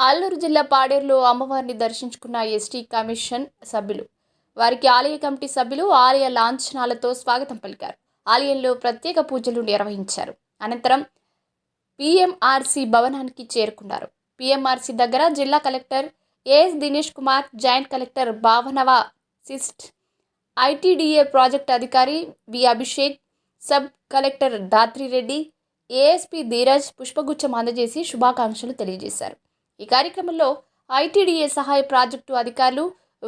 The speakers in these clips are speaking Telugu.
అల్లూరు జిల్లా పాడేరులో అమ్మవారిని దర్శించుకున్న ఎస్టీ కమిషన్ సభ్యులు. వారికి ఆలయ కమిటీ సభ్యులు ఆలయ లాంఛనాలతో స్వాగతం పలికారు. ఆలయంలో ప్రత్యేక పూజలు నిర్వహించారు. అనంతరం పిఎంఆర్సీ భవనానికి చేరుకున్నారు. పిఎంఆర్సీ దగ్గర జిల్లా collector AS Dinesh Kumar joint collector భావనవ సిస్ట్ ఐటీడీఏ ప్రాజెక్ట్ అధికారి V Abhishek sub collector Dhatri Reddy ASP Dheeraj పుష్పగుచ్చం అందజేసి శుభాకాంక్షలు తెలియజేశారు. ఈ కార్యక్రమంలో ఐటీడీఏ సహాయ ప్రాజెక్టు అధికారులు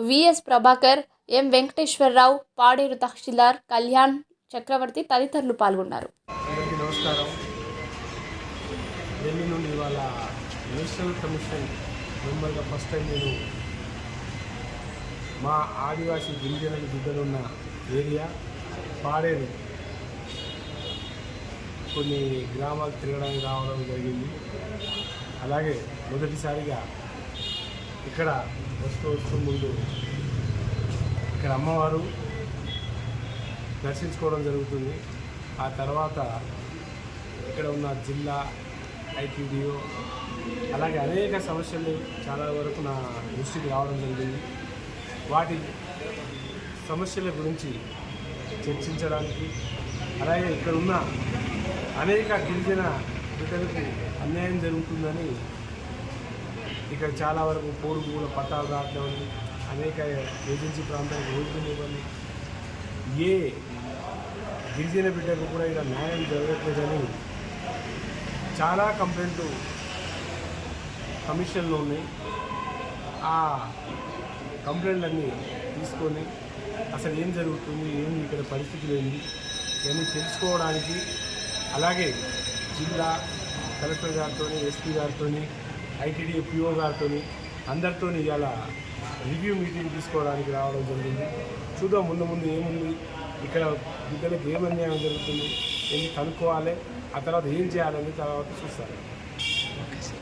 V S Prabhakar M Venkateswara Rao Paderu తహసీల్దార్ కళ్యాణ్ చక్రవర్తి తదితరులు పాల్గొన్నారు. నమస్కారం. ఢిల్లీ నుండి ఇవాళ నేషనల్ కమిషన్ మెంబర్గా ఫస్ట్ టైం నేను మా ఆదివాసీ గిరిజనుల బిడ్డలున్న ఏరియా పాడేరు కొన్ని గ్రామాలు తిరగడానికి రావడం జరిగింది. అలాగే మొదటిసారిగా ఇక్కడ వస్తూ వస్తూ ముందు ఇక్కడ అమ్మవారు దర్శించుకోవడం జరుగుతుంది. ఆ తర్వాత ఇక్కడ ఉన్న జిల్లా ఐటీడీఓ అలాగే అనేక సమస్యలు చాలా వరకు నా దృష్టికి రావడం జరిగింది. వాటి సమస్యల గురించి చర్చించడానికి అలాగే ఇక్కడ ఉన్న అనేక గిరిజన బిడ్డలకు అన్యాయం జరుగుతుందని ఇక్కడ చాలా వరకు పోడు భూముల పట్టాలు రావడం అనేక ఏజెన్సీ ప్రాంతాలకు రోడ్లు ఏ గిరిజన బిడ్డకు కూడా ఇక్కడ న్యాయం జరగట్లేదని చాలా కంప్లైంట్లు కమిషన్లో ఉన్నాయి. ఆ కంప్లైంట్లన్నీ తీసుకొని అసలు ఏం జరుగుతుంది ఏం ఇక్కడ పరిస్థితులు లేని ఇవన్నీ తెలుసుకోవడానికి అలాగే జిల్లా కలెక్టర్ గారితో ఎస్పీ గారితో ఐటీడీ పిఓ గారితో అందరితో ఇవాళ రివ్యూ మీటింగ్ తీసుకోవడానికి రావడం జరిగింది. చూద్దాం ముందు ముందు ఏముంది ఇక్కడ బిడ్డలకు ఏం అన్యాయం జరుగుతుంది ఏంటి కనుక్కోవాలి ఆ తర్వాత ఏం చేయాలని తర్వాత చూస్తారు